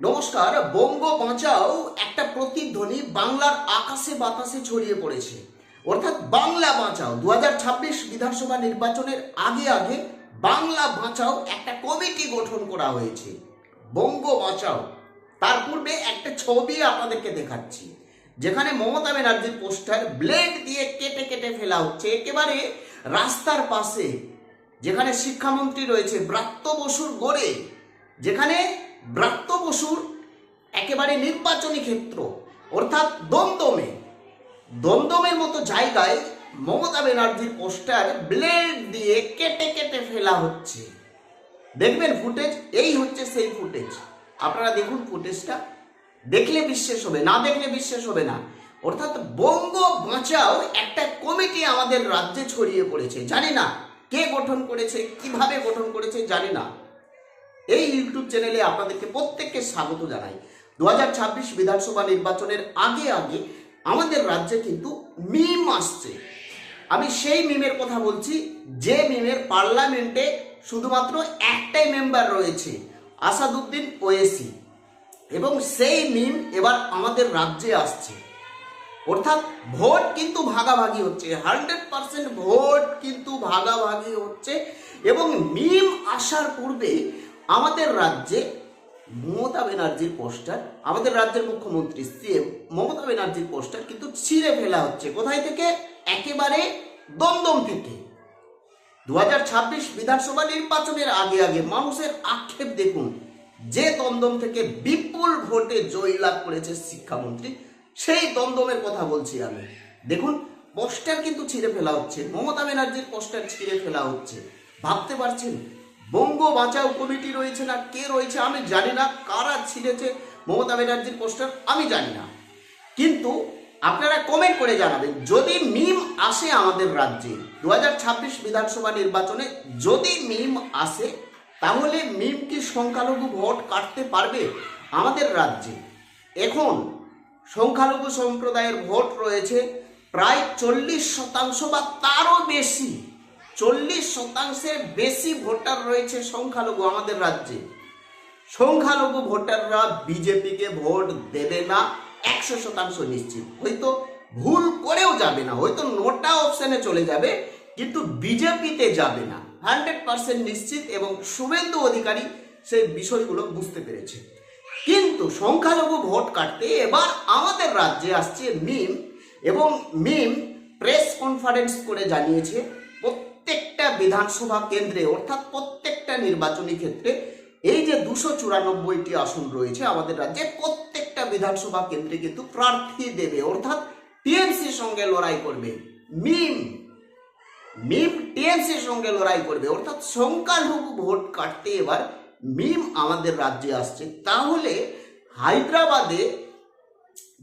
নমস্কার, বঙ্গ বাঁচাও, একটা প্রতিধ্বনি বাংলার আকাশে বাতাসে ছড়িয়ে পড়েছে। অর্থাৎ বাংলা বাঁচাও দু হাজার ছাব্বিশ বিধানসভা নির্বাচনের আগে আগে বাংলা বাঁচাও একটা কমিটি গঠন করা হয়েছে। বঙ্গ বাঁচাও। তার পূর্বে একটা ছবি আপনাদেরকে দেখাচ্ছি, যেখানে মমতা ব্যানার্জির পোস্টার ব্লেড দিয়ে কেটে কেটে ফেলা হচ্ছে। একেবারে রাস্তার পাশে, যেখানে শিক্ষামন্ত্রী রয়েছে ব্রাত্য বসুর গড়ে, যেখানে ব্রাত্য বসুর একেবারে নির্বাচনী ক্ষেত্র, অর্থাৎ দমদমে। দমদমের মতো জায়গায় মমতা ব্যানার্জির পোস্টার ব্লেড দিয়ে কেটে কেটে ফেলা হচ্ছে। দেখবেন ফুটেজ? এই হচ্ছে সেই ফুটেজ। আপনারা দেখুন ফুটেজটা। দেখলে বিশ্বাস হবে, না দেখলে বিশ্বাস হবে না। অর্থাৎ বঙ্গ বাঁচাও একটা কমিটি আমাদের রাজ্যে ছড়িয়ে পড়েছে। জানি না কে গঠন করেছে, কীভাবে গঠন করেছে, জানি না। এই ইউটিউব চ্যানেলে আপনাদেরকে প্রত্যেককে স্বাগত জানাই। দু বিধানসভা নির্বাচনের আগে আগে আমাদের রাজ্যে কিন্তু মিম আসছে। আমি সেই মিমের কথা বলছি, যে মিমের পার্লামেন্টে শুধুমাত্র একটাই মেম্বার রয়েছে, আসাদুদ্দিন ওয়েসি। এবং সেই মিম এবার আমাদের রাজ্যে আসছে। অর্থাৎ ভোট কিন্তু ভাগাভাগি হচ্ছে হান্ড্রেড পার্সেন্ট ভোট কিন্তু ভাগাভাগি হচ্ছে। এবং মিম আসার পূর্বে আমাদের রাজ্যে মমতা ব্যানার্জির পোস্টার, আমাদের রাজ্যের মুখ্যমন্ত্রী সিএম মমতা ব্যানার্জির পোস্টার কিন্তু ছিঁড়ে ফেলা হচ্ছে। কোথায় থেকে? একেবারে দমদম থেকে। দু হাজার ছাব্বিশ বিধানসভা নির্বাচনের আগে আগে মানুষের আক্ষেপ দেখুন, যে দমদম থেকে বিপুল ভোটে জয়লাভ করেছে শিক্ষামন্ত্রী, সেই দমদমের কথা বলছি আমি। দেখুন, পোস্টার কিন্তু ছিঁড়ে ফেলা হচ্ছে, মমতা ব্যানার্জির পোস্টার ছিঁড়ে ফেলা হচ্ছে। ভাবতে পারছেন? বঙ্গ বাঁচাও কমিটি রয়েছে না? কে রয়েছে? আমি জানি না। কারা ছিঁড়েছে মমতা ব্যানার্জির পোস্টার আমি জানি না। কিন্তু আপনারা কমেন্ট করে জানাবেন, যদি মিম আসে আমাদের রাজ্যে দু হাজার ছাব্বিশ বিধানসভা নির্বাচনে যদি মিম আসে, তাহলে মিম কি সংখ্যালঘু ভোট কাটতে পারবে আমাদের রাজ্যে? এখন সংখ্যালঘু সম্প্রদায়ের ভোট রয়েছে প্রায় চল্লিশ শতাংশ বা তারও বেশি। চল্লিশ শতাংশের বেশি ভোটার রয়েছে সংখ্যালঘু আমাদের রাজ্যে। সংখ্যালঘু ভোটাররা বিজেপিকে ভোট দেবে না, একশো শতাংশ নিশ্চিত। হয়তো ভুল করেও যাবে না, হয়তো নোটা অপশনে চলে যাবে, কিন্তু বিজেপিতে যাবে না। হান্ড্রেড পার্সেন্ট নিশ্চিত এবং শুভেন্দু অধিকারী সেই বিষয়গুলো বুঝতে পেরেছে। কিন্তু সংখ্যালঘু ভোট কাটতে এবার আমাদের রাজ্যে আসছে মিম এবং মিম প্রেস কনফারেন্স করে জানিয়েছে প্রত্যেকটা বিধানসভা কেন্দ্রে, অর্থাৎ প্রত্যেকটা নির্বাচনী ক্ষেত্রে, এই যে দুশো চুরানব্বইটি আসন রয়েছে আমাদের রাজ্যে, প্রত্যেকটা বিধানসভা কেন্দ্রে কিন্তু প্রার্থী দেবে। অর্থাৎ টিএমসির সঙ্গে লড়াই করবে। মিম মিম টিএমসির সঙ্গে লড়াই করবে। অর্থাৎ সংখ্যালঘু ভোট কাটতে এবার মিম আমাদের রাজ্যে আসছে। তাহলে হায়দ্রাবাদে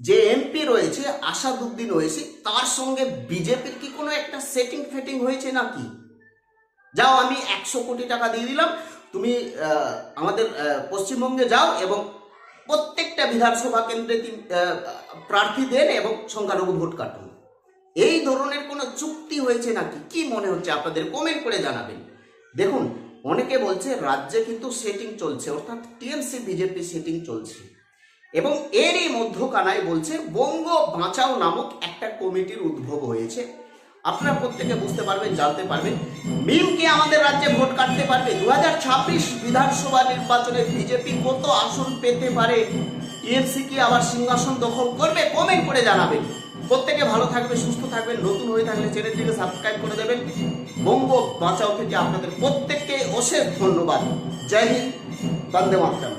যে এমপি রয়েছে আসাদুদ্দিন ওয়েসি, তার সঙ্গে বিজেপির কি কোনো একটা সেটিং ফেটিং হয়েছে নাকি? যাও, আমি একশো কোটি টাকা দিয়ে দিলাম। তুমি আমাদের পশ্চিমবঙ্গে যাও এবং প্রত্যেকটা বিধানসভা কেন্দ্রে প্রার্থী দেন এবং সংখ্যালঘু ভোট কাটুন। এই ধরনের কোনো চুক্তি হয়েছে নাকি? কি মনে হচ্ছে আপনাদের? কমেন্ট করে জানাবেন। দেখুন, অনেকে বলছে, রাজ্যে কিন্তু সেটিং চলছে, অর্থাৎ টিএমসি বিজেপি সেটিং চলছে। এবং এরই মধ্যকানায় বলছে, বঙ্গ বাঁচাও নামক একটা কমিটির উদ্ভব হয়েছে। আপনারা প্রত্যেকে বুঝতে পারবেন, জানতে পারবেন। মিম কি আমাদের রাজ্যে ভোট কাটতে পারবে। দু বিধানসভা নির্বাচনে বিজেপি কত আসন পেতে পারে? টিএমসি কি আবার সিংহাসন দখল করবে? কমেন্ট করে জানাবেন। প্রত্যেকে ভালো থাকবে, সুস্থ থাকবেন, নতুন হয়ে থাকলে চ্যানেলটিকে সাবস্ক্রাইব করে দেবেন। বঙ্গ বাঁচাও থেকে আপনাদের প্রত্যেককে অশেষ ধন্যবাদ। জয় হিন্দ, বন্দে মাতরম।